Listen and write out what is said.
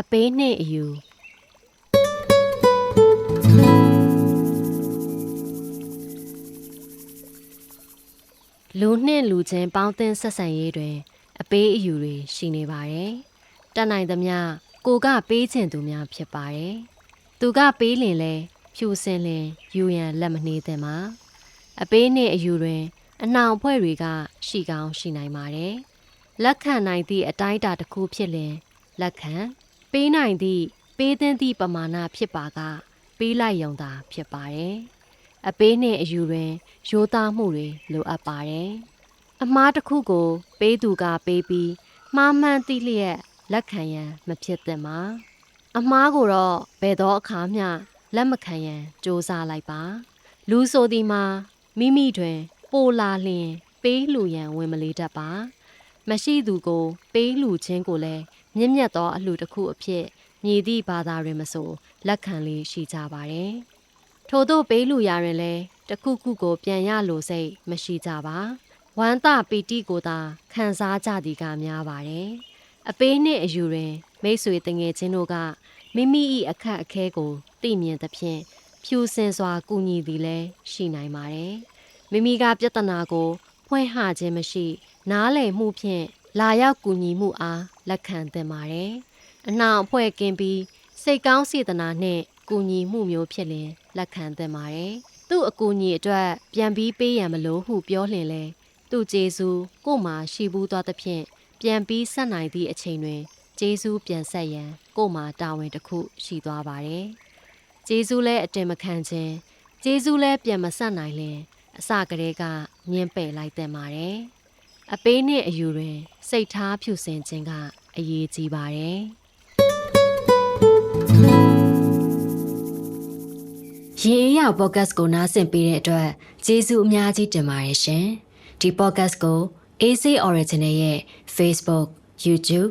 အပေးနှင့်အယူလူနှင့်လူချင်းပေါင်းသင်းဆက်ဆံရေးတွင် အပေးအယူတွေရှိနေပါတယ်။တတ်နိုင်သမျှကိုကပေးခြင်းသူများဖြစ်ပါတယ်။သူကပေးလင်လဲဖြူစင်လင်ယူရန်လက်မနှေးသင့်ပါ။အပေးနှင့်အယူတွင် အနှောင်အဖွဲ့တွေကရှိကောင်းရှိနိုင်ပါတယ်။လက်ခံနိုင်သည့်အတိုင်းအတာတစ်ခုဖြစ်လင်လက်ခံ ပေးနိုင်သည့်ပေးသင့်သည့်ပမာဏဖြစ်ပါက ပေးလိုက်ရုံသာဖြစ်ပါတယ်။အပေးနှင့်အယူတွင်ရိုးသားမှုတွေလိုအပ်ပါတယ်။အမားတစ်ခုကို ပေးသူကပေးပြီးမှားမှန်းသိလျက်လက်ခံရန်မဖြစ်သင့်ပါ။အမားကိုတော့ဘယ်သောအခါမျှလက်မခံရန်စ조사လိုက်ပါ။လူဆိုသည်မှာမိမိတွင် ပိုလာလျင် ပေးလူရန်ဝင်မလေးတတ်ပါ။မရှိသူကို ပေးလူချင်းကိုလည်း မြင့်မြတ်သောအလှတစ်ခုအဖြစ်မြည်သည့်ဘာသာတွင်မဆိုလက်ခံလေးရှိကြပါတယ်။ထို့သောပေးလူရာတွင်လည်းတစ်ခုခုကိုပြန်ရလိုစိတ်မရှိကြပါ။ဝမ်းသာပီတိကိုသာခံစားကြသည်ကများပါတယ်။အပေးနှင့်အယူတွင် မိတ်ဆွေတငယ်ချင်းတို့ကမိမိ၏အခက်အခဲကိုသိမြင်သဖြင့်ဖြူစင်စွာကူညီသည်လည်းရှိနိုင်ပါတယ်။မိမိကပြဿနာကိုဖွင့်ဟခြင်းမရှိ နားလည်မှုဖြင့် လာရောက်ကူညီမှုအားလက်ခံသင့်ပါတယ်။အနှောင်အဖွဲ့ကင်းပြီးစိတ်ကောင်းစေတနာနှင့်ကူညီမှုမျိုးဖြစ်လင်လက်ခံသင့်ပါတယ်။သူ့အကူအညီအတွက်ပြန်ပြီးပေးရန်မလိုဟုပြောလျင်လဲသူ့ကျေးဇူးကို့မှာရှိဘူးသွားသဖြင့်ပြန်ပြီးဆက်နိုင်သည့်အချိန်တွင်ကျေးဇူးပြန်ဆက်ရန်ကို့မှာတာဝန်တစ်ခုရှိသွားပါတယ်။ကျေးဇူးလဲအတင်မခံခြင်းကျေးဇူးလဲပြန်မဆက်နိုင်လင်အစကတည်းကညှင်းပယ်လိုက်တဲ့ပါတယ်။ အပေးနဲ့အယူတွင် စိတ်ထားဖြူစင်ခြင်းကအရေးကြီးပါတယ်။ရေအေးရောက် podcast ကိုနားဆင်ပေးတဲ့အတွက်ကျေးဇူးအများကြီးတင်ပါတယ်ရှင်။ဒီ podcast ကို AC Original ရဲ့ Facebook, YouTube,